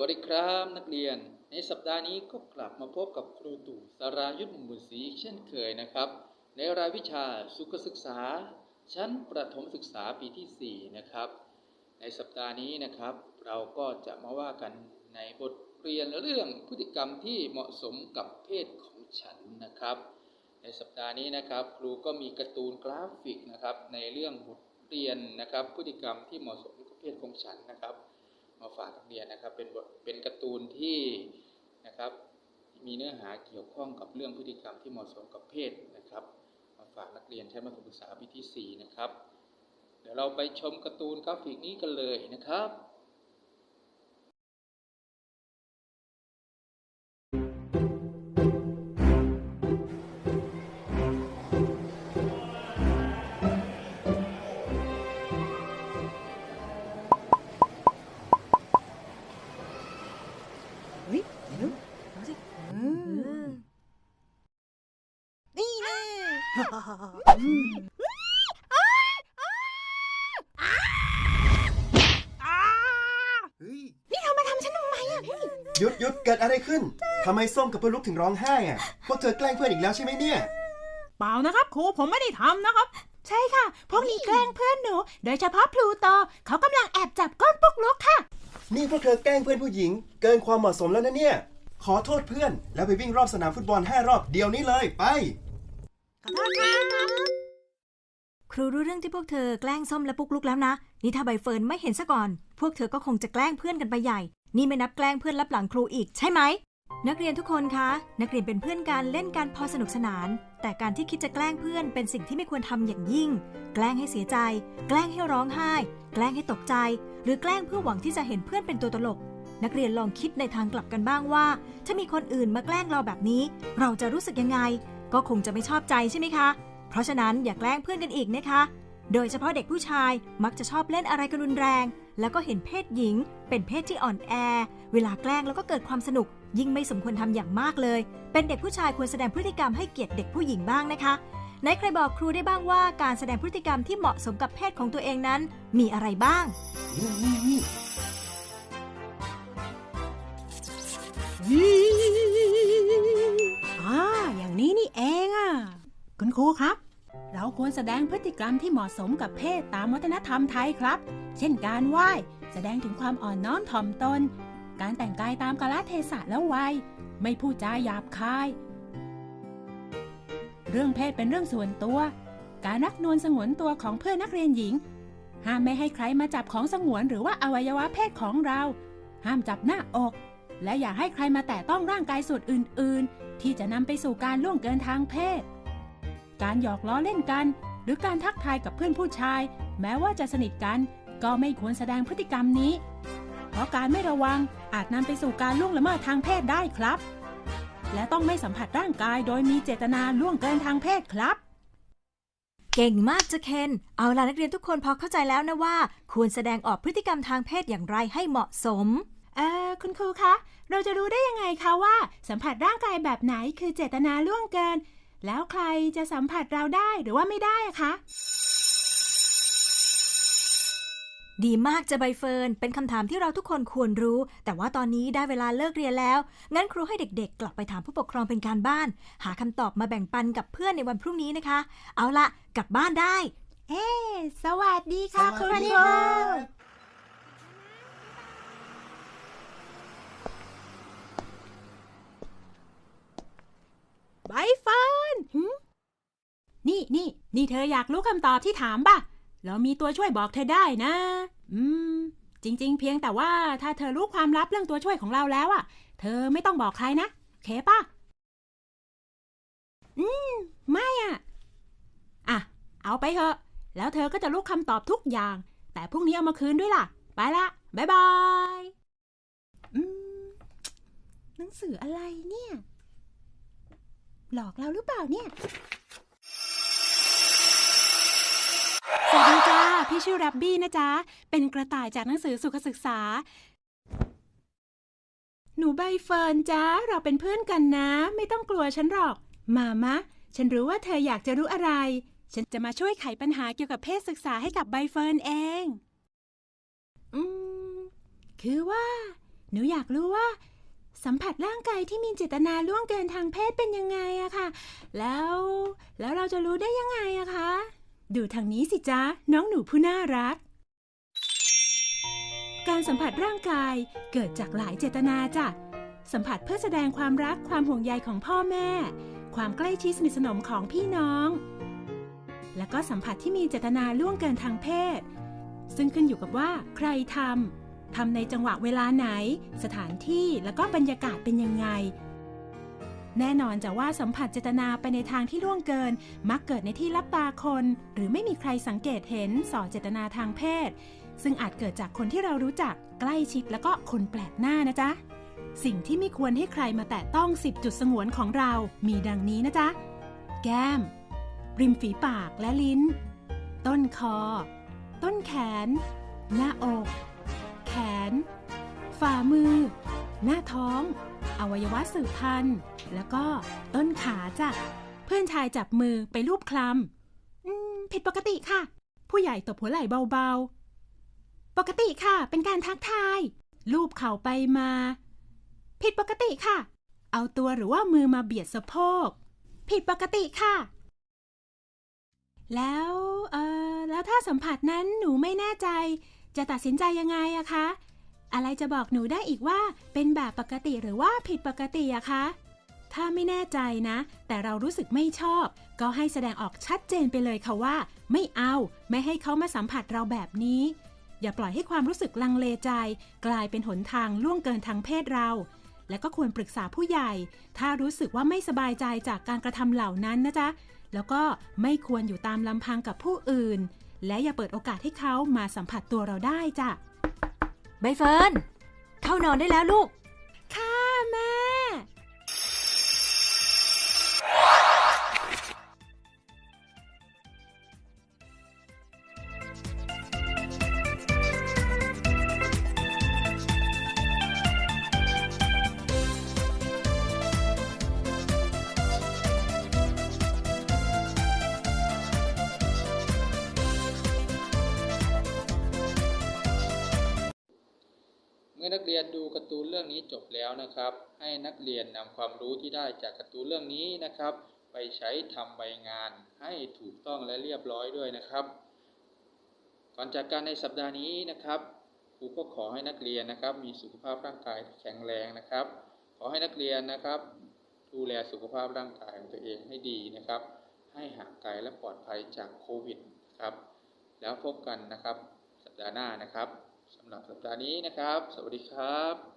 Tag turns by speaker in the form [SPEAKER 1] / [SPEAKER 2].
[SPEAKER 1] วัสดีครับนักเรียน ในสัปดาห์นี้ก็กลับมาพบกับครูตู่สารายุทธบุญศรีเช่นเคยนะครับ ในรายวิชาสุขศึกษา ชั้นประถมศึกษาปีที่ 4 นะครับ ในสัปดาห์นี้นะครับ เราก็จะมาว่ากันในบทเรียนเรื่องพฤติกรรมที่เหมาะสมกับเพศของฉันนะครับ ในสัปดาห์นี้นะครับ ครูก็มีการ์ตูนกราฟิกนะครับ ในเรื่องบทเรียนนะครับ พฤติกรรมที่เหมาะสมกับเพศของฉันนะครับ มาฝากนักเรียนนะครับ เป็นบทเป็นการ์ตูนที่นะครับ มีเนื้อหาเกี่ยวข้องกับเรื่องพฤติกรรมที่เหมาะสมกับเพศนะครับ มาฝากนักเรียนใช้มาศึกษาปีที่4นะครับ เดี๋ยวเราไปชมการ์ตูนกราฟิกนี้กันเลยนะครับ
[SPEAKER 2] นี่
[SPEAKER 3] เรา
[SPEAKER 2] มาทำฉันทำไมอะ
[SPEAKER 3] หยุดหยุดเกิดอะไรขึ้นทำไมส้มกับเพื่อนลุกถึงร้องไห้อะพวกเธอแกล้งเพื่อนอีกแล้วใช่ไหมเนี่ย
[SPEAKER 4] เปล่านะครับครูผมไม่ได้ทำนะครับ
[SPEAKER 2] ใช่ค่ะ พวกนี้แกล้งเพื่อนหนู โดยเฉพาะพลูโตเขากำลังแอบจับก้นปุกลุกค่ะ
[SPEAKER 3] นี่พวกเธอแกล้งเพื่อนผู้หญิง เกินความเหมาะสมแล้วนะเนี่ย ขอโทษเพื่อน แล้วไปวิ่งรอบสนามฟุตบอล5รอบเดี๋ยวนี้เลยไป
[SPEAKER 5] ครูรู้เรื่องที่พวกเธอแกล้งส้มและปุกลุกแล้วนะ นี่ถ้าใบเฟิร์นไม่เห็นซะก่อน พวกเธอก็คงจะแกล้งเพื่อนกันไปใหญ่ นี่ไม่นับแกล้งเพื่อนรับหลังครูอีกใช่ไหม นักเรียนทุกคนคะ นักเรียนเป็นเพื่อนกันเล่นกันพอสนุกสนาน แต่การที่คิดจะแกล้งเพื่อนเป็นสิ่งที่ไม่ควรทำอย่างยิ่ง แกล้งให้เสียใจ แกล้งให้ร้องไห้ แกล้งให้ตกใจ หรือแกล้งเพื่อหวังที่จะเห็นเพื่อนเป็นตัวตลก นักเรียนลองคิดในทางกลับกันบ้างว่า ถ้ามีคนอื่นมาแกล้งเราแบบนี้ เราจะรู้สึกยังไง ก็คงจะไม่ชอบใจใช่ไหมคะ เพราะฉะนั้นอย่าแกล้งเพื่อนกันอีกนะคะ โดยเฉพาะเด็กผู้ชายมักจะชอบเล่นอะไรกันรุนแรง แล้วก็เห็นเพศหญิง เป็นเพศที่อ่อนแอ เวลาแกล้งแล้วก็เกิดความสนุก ยิ่งไม่สมควรทำอย่างมากเลย เป็นเด็กผู้ชายควรแสดงพฤติกรรมให้เกียรติเด็กผู้หญิงบ้างนะคะไหนใครบอกครูได้บ้างว่าการแสดงพฤติกรรมที่เหมาะสมกับเพศของตัวเองนั้น มีอะไรบ้าง
[SPEAKER 4] ครูครับ เราควรแสดงพฤติกรรมที่เหมาะสมกับเพศตามวัฒนธรรมไทยครับ เช่นการไหว้ แสดงถึงความอ่อนน้อมถ่อมตน การแต่งกายตามกาลเทศะและวัย ไม่พูดจาหยาบคาย เรื่องเพศเป็นเรื่องส่วนตัว การรักนวลสงวนตัวของเพื่อนนักเรียนหญิง ห้ามไม่ให้ใครมาจับของสงวนหรือว่าอวัยวะเพศของเรา ห้ามจับหน้าอก และอย่าให้ใครมาแตะต้องร่างกายส่วนอื่น ๆ ที่จะนำไปสู่การล่วงเกินทางเพศ การหยอกล้อเล่นกัน หรือการทักทายกับเพื่อนผู้ชาย แม้ว่าจะสนิทกัน ก็ไม่ควรแสดงพฤติกรรมนี้ เพราะการไม่ระวังอาจนำไปสู่การล่วงละเมิดทางเพศได้ครับ และต้องไม่สัมผัสร่างกายโดยมีเจตนาล่วงเกินทางเพศครับ
[SPEAKER 5] เก่งมากจะเคน เอาล่ะนักเรียนทุกคนพอเข้าใจแล้วนะว่า ควรแสดงออกพฤติกรรมทางเพศอย่างไรให้เหมาะสม
[SPEAKER 4] เอ่อคุณครูคะ เราจะรู้ได้ยังไงคะว่า สัมผัสร่างกายแบบไหนคือเจตนาล่วงเกิน แล้วใครจะสัมผัสเราได้หรือว่าไม่ได้อะคะ
[SPEAKER 5] ดีมากจะใบเฟิร์น เป็นคำถามที่เราทุกคนควรรู้ แต่ว่าตอนนี้ได้เวลาเลิกเรียนแล้ว งั้นครูให้เด็กๆ กลับไปถามผู้ปกครองเป็นการบ้าน หาคำตอบมาแบ่งปันกับเพื่อนในวันพรุ่งนี้นะคะ เอาละกลับบ้านได้
[SPEAKER 4] เอ๊สวัสดีค่ะ
[SPEAKER 3] สวัสดี
[SPEAKER 4] ณ
[SPEAKER 3] ค่ะ
[SPEAKER 4] ใบเฟิร์นหึนี่ นี่เธออยากรู้คำตอบที่ถามป่ะ เรามีตัวช่วยบอกเธอได้นะ อืม จริง ๆ เพียงแต่ว่าถ้าเธอรู้ความลับเรื่องตัวช่วยของเราแล้วอะเธอไม่ต้องบอกใครนะเคป่ะ อืม ไม่อะอะ เอาไปเถอะ แล้วเธอก็จะรู้คำตอบทุกอย่าง แต่พรุ่งนี้เอามาคืนด้วยล่ะ ไปละ บ๊ายบาย อืม หนังสืออะไรเนี่ย หลอกเราหรือเปล่าเนี่ย สวัส พี่ชื่อรับบี้นะจ๊ะ เป็นกระต่ายจากหนังสือสุขศึกษา หนูใบเฟิร์นจ้าเราเป็นเพื่อนกันนะ ไม่ต้องกลัวฉันหรอก มามะ ฉันรู้ว่าเธออยากจะรู้อะไร ฉันจะมาช่วยไขปัญหาเกี่ยวกับเพศศึกษาให้กับใบเฟิร์นเอง อืม คือว่า หนูอยากรู้ว่าสัมผัสร่างกายที่มีเจตนาล่วงเกินทางเพศเป็นยังไงอะค่ะ แล้ว แล้วเราจะรู้ได้ยังไงอะคะ ดูทางนี้สิจ๊ะน้องหนูผู้น่ารัก การสัมผัสร่างกายเกิดจากหลายเจตนาจ้ะ สัมผัสเพื่อแสดงความรักความห่วงใยของพ่อแม่ ความใกล้ชิดสนิทสนมของพี่น้อง แล้วก็สัมผัสที่มีเจตนาล่วงเกินทางเพศ ซึ่งขึ้นอยู่กับว่าใครทำทำในจังหวะเวลาไหน สถานที่แล้วก็บรรยากาศเป็นยังไง แน่นอนจะว่าสัมผัสเจตนาไปในทางที่ล่วงเกิน มักเกิดในที่รับตาคน หรือไม่มีใครสังเกตเห็นส่อเจตนาทางเพศ ซึ่งอาจเกิดจากคนที่เรารู้จักใกล้ชิดแล้วก็คนแปลกหน้านะจ๊ะ สิ่งที่ไม่ควรให้ใครมาแตะต้อง 10 จุดสงวนของเรามีดังนี้นะจ๊ะ แก้ม ริมฝีปากและลิ้น ต้นคอ ต้นแขน หน้าอก แขน ฝ่ามือ หน้าท้อง อวัยวะสืบพันธุ์ แล้วก็ต้นขาจ้ะ เพื่อนชายจับมือไปรูปคลำอืม ผิดปกติค่ะ ผู้ใหญ่ตบหัวไหล่เบาๆ ปกติค่ะ เป็นการทักทายลูบเข่าไปมา ผิดปกติค่ะ เอาตัวหรือว่ามือมาเบียดสะโพก ผิดปกติค่ะ แล้วเออแล้วถ้าสัมผัสนั้นหนูไม่แน่ใจ จะตัดสินใจยังไงอะคะ อะไรจะบอกหนูได้อีกว่าเป็นแบบปกติหรือว่าผิดปกติอะคะ ถ้าไม่แน่ใจนะ แต่เรารู้สึกไม่ชอบ ก็ให้แสดงออกชัดเจนไปเลยค่ะว่า ไม่เอาไม่ให้เขามาสัมผัสเราแบบนี้ อย่าปล่อยให้ความรู้สึกลังเลใจ กลายเป็นหนทางล่วงเกินทางเพศเรา และก็ควรปรึกษาผู้ใหญ่ ถ้ารู้สึกว่าไม่สบายใจจากการกระทำเหล่านั้นนะจ๊ะแล้วก็ไม่ควรอยู่ตามลำพังกับผู้อื่น และอย่าเปิดโอกาสให้เขามาสัมผัสตัวเราได้จ้ะ
[SPEAKER 5] ใบเฟิร์นเข้านอนได้แล้วลูก
[SPEAKER 4] ค่ะ มื่
[SPEAKER 1] อนักเรียนดูการ์ตูนเรื่องนี้จบแล้วนะครับ ให้นักเรียนนำความรู้ที่ได้จากการ์ตูนเรื่องนี้นะครับ ไปใช้ทำใบงานให้ถูกต้องและเรียบร้อยด้วยนะครับ ก่อนจากการในสัปดาห์นี้นะครับครูก็ขอให้นักเรียนนะครับ มีสุขภาพร่างกายแข็งแรงนะครับ ขอให้นักเรียนนะครับ ดูแลสุขภาพร่างกายของตัวเองให้ดีนะครับ ให้ห่างไกลและปลอดภัยจากโควิดนะครับแล้วพบกันนะครับ สัปดาห์หน้านะครับ สำหรับสัปดาห์นี้นะครับ สวัสดีครับ